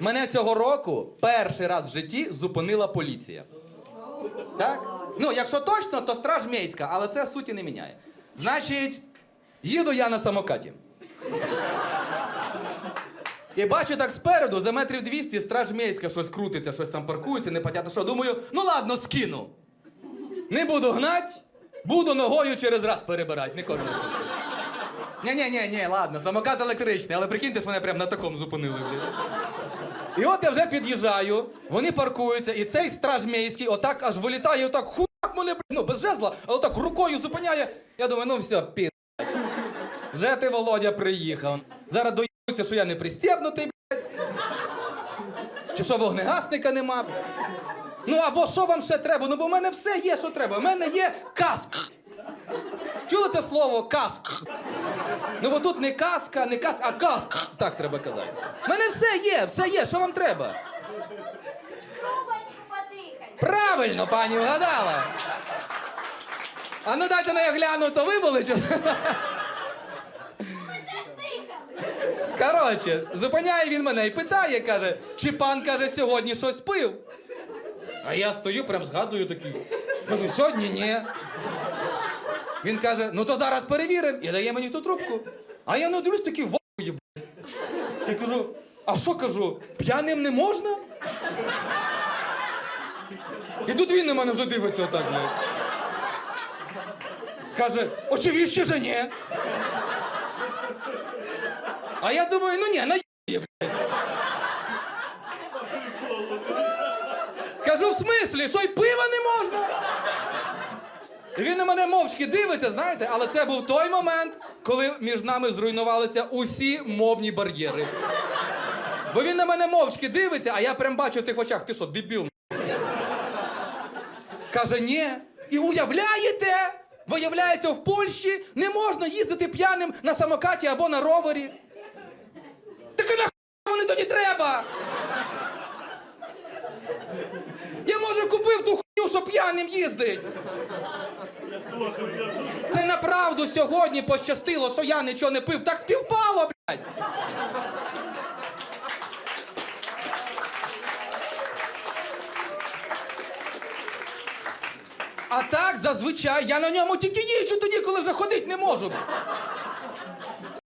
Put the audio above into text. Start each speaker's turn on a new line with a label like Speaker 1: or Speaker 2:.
Speaker 1: Мене цього року перший раз в житті зупинила поліція. Так? Ну, якщо точно, то страж мейська, але це суті не міняє. Значить, їду я на самокаті. І бачу так спереду, за метрів 200 страж мейська щось крутиться, щось там паркується, не потято що. Думаю, ну ладно, скину. Не буду гнать, буду ногою через раз перебирати, не кожен. Ні, ні, ладно, самокат електричний, але прикиньте, ж мене прям на такому зупинили. І от я вже під'їжджаю, вони паркуються, і цей страж мейський отак аж вилітає, отак хуяк мене, ну без жезла, але так рукою зупиняє. Я думаю, ну все, пі. Вже ти, Володя, приїхав. Зараз доїбуться, що я не пристебнутий, блядь. Чи що вогнегасника нема? Ну або що вам ще треба? Ну бо в мене все є, що треба. У мене є каск. Чули це слово каск? Ну бо тут не каска, не каска, а каск. Так треба казати. У мене все є, все є, що вам треба?
Speaker 2: Трубочку.
Speaker 1: Правильно, пані вгадала. А ну дайте на я гляну, то ви були чи? Коротше, зупиняє він мене і питає, каже, чи пан каже, сьогодні щось пив? А я стою, прям згадую такий. Кажу, сьогодні ні. Він каже, ну то зараз перевіримо і дає мені ту трубку. А я не дивлюсь такий вахує, блядь. Я кажу, а що кажу, п'яним не можна? І тут він на мене вже дивиться отак, блядь. Каже, очевидно, же ні. А я думаю, ну ні, наїб'є, блядь. Кажу, в смислі, що й пива не можна? І він на мене мовчки дивиться, знаєте, але це був той момент, коли між нами зруйнувалися усі мовні бар'єри. Бо він на мене мовчки дивиться, а я прям бачу в тих очах, ти що, дебіл? Каже, ні. І уявляєте? Виявляється, в Польщі не можна їздити п'яним на самокаті або на ровері. Так а нахуй вони тоді треба? Я може купив ту п'яним їздить. Це направду сьогодні пощастило, що я нічого не пив. Так співпало, блядь. А так зазвичай я на ньому тільки їжджу тоді, коли вже не можу.